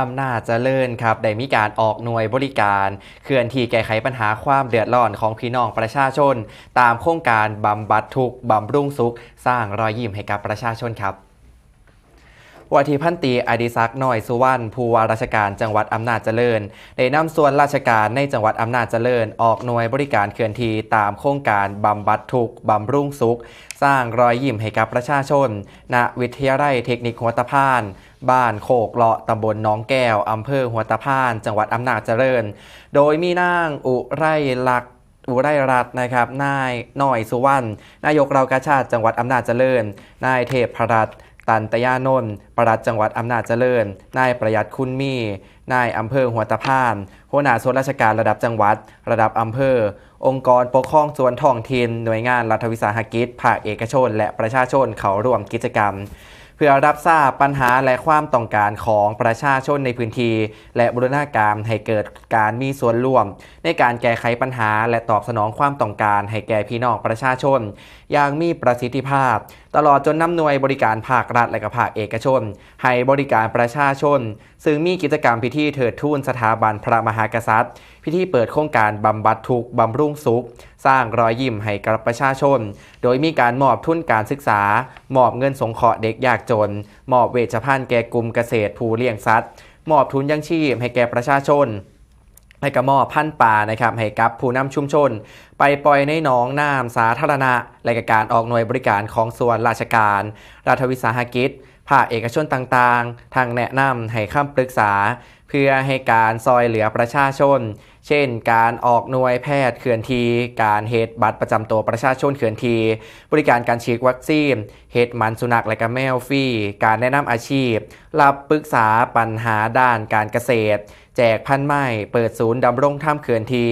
อำนาจเจริญครับได้มีการออกหน่วยบริการเคลื่อนที่แก้ไขปัญหาความเดือดร้อนของพี่น้องประชาชน ตามโครงการบำบัดทุกบำรุงสุข สร้างรอยยิ้มให้กับประชาชนครับวัทีพันตีอดิศักดิ์น้อยสุวรรณผู้ว่าราชการจังหวัดอำนาจเจริญได้นำส่วนราชการในจังหวัดอำนาจเจริญ ออกหน่วยบริการเคลื่อนที่ตามโครงการบำบัดทุกบำรุงสุข สร้างรอยยิ้มให้กับประชาชน ณ วิทยาลัยเทคนิคหัวตะพาน บ้านโคกเลาะตำบลน้องแก้วอำเภอหัวตะพาน จังหวัดอำนาจเจริญ โดยมีนางอุไรลักอุไรรัตน์นะครับ นายหน่อยสุวรรณ นายกเรากาชาติจังหวัดอำนาจเจริญ นายเทพพรัตน์ตันตยานนท์ประลัดจังหวัดอำนาจเจริญ นายประหยัดคุณมี นายอำเภอหัวตะพานหัวหน้าส่วนราชการระดับจังหวัด ระดับอำเภอ องค์กรปกครองส่วนท้องถิ่น หน่วยงานรัฐวิสาหกิจ ภาคเอกชน และประชาชนเขาร่วมกิจกรรม พื่อรับทราบปัญหาและความต้องการของประชาชนในพื้นที่และบูรณาการให้เกิดการมีส่วนร่วม ในการแก้ไขปัญหาและตอบสนองความต้องการให้แก่พี่น้องประชาชน อย่างมีประสิทธิภาพ ตลอดจนนำหน่วยบริการภาครัฐและภาคเอกชน ให้บริการประชาชน ซึ่งมีกิจกรรมพิธีเถิดทูนสถาบันพระมหากษัตริย์ พิธีเปิดโครงการบำบัดทุกบำรุงสุข สร้างรอยยิ้มให้กับประชาชน โดยมีการมอบทุนการศึกษามอบเงินสงเคราะห์เด็กยากจน มอบเวชภัณฑ์แก่กลุ่มเกษตรผู้เลี้ยงสัตว์ มอบทุนยังชีพให้แก่ประชาชนให้กระมอพันป่านะครับให้กับผู้นำชุมชน ไปปล่อยในหนองน้ำสาธารณะและกการออกหน่วยบริการของส่วนราชการ รัฐวิสาหกิจภาคเอกชนต่างๆ ทางแนะนำให้คำปรึกษา เพื่อให้การซอยเหลือประชาชน เช่น การออกหน่วยแพทย์เขื่อนที การเฮดบัตรประจำตัวประชาชนเขื่อนที บริการการฉีดวัคซีนเฮดหมันสุนัขและก็แมวฟรีการแนะนำอาชีพ รับปรึกษาปัญหาด้านการเกษตร แจกพันไม้เปิดศูนย์ดำรงธรรมเขื่อนที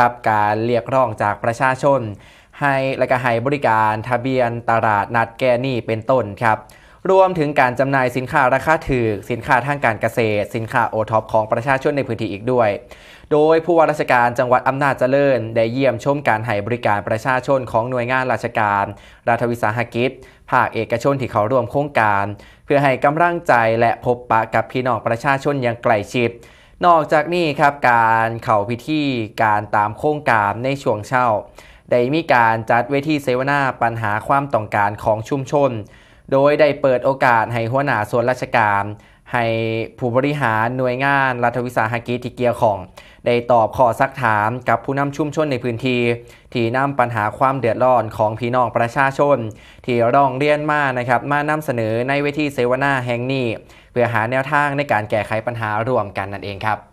รับการเรียกร้องจากประชาชนให้และก็ให้บริการทะเบียนตลาดนัดแกนี่เป็นต้นครับ รวมถึงการจำหน่ายสินค้าราคาถูก สินค้าทางการเกษตร สินค้าโอท็อปของประชาชนในพื้นที่อีกด้วย โดยผู้ว่าราชการจังหวัดอำนาจเจริญ ได้เยี่ยมชมการให้บริการประชาชนของหน่วยงานราชการ รัฐวิสาหกิจ ภาคเอกชนที่เขาร่วมโครงการ เพื่อให้กำลังใจและพบปะกับพี่น้องประชาชนอย่างใกล้ชิดนอกจากนี้ครับการเข้าพิธีการตามโครงการในช่วงเช้า ได้มีการจัดเวทีเสวนาปัญหาความต้องการของชุมชน โดยได้เปิดโอกาสให้หัวหน้าส่วนราชการให้ผู้บริหารหน่วยงานรัฐวิสาหกิจที่เกี่ยวข้อง ได้ตอบข้อซักถามกับผู้นำชุมชนในพื้นที่ ที่นำปัญหาความเดือดร้อนของพี่น้องประชาชน ที่ร้องเรียนมานะครับมานำเสนอในเวทีเสวนาแห่งนี้ เพื่อหาแนวทางในการแก้ไขปัญหาร่วมกันนั่นเองครับ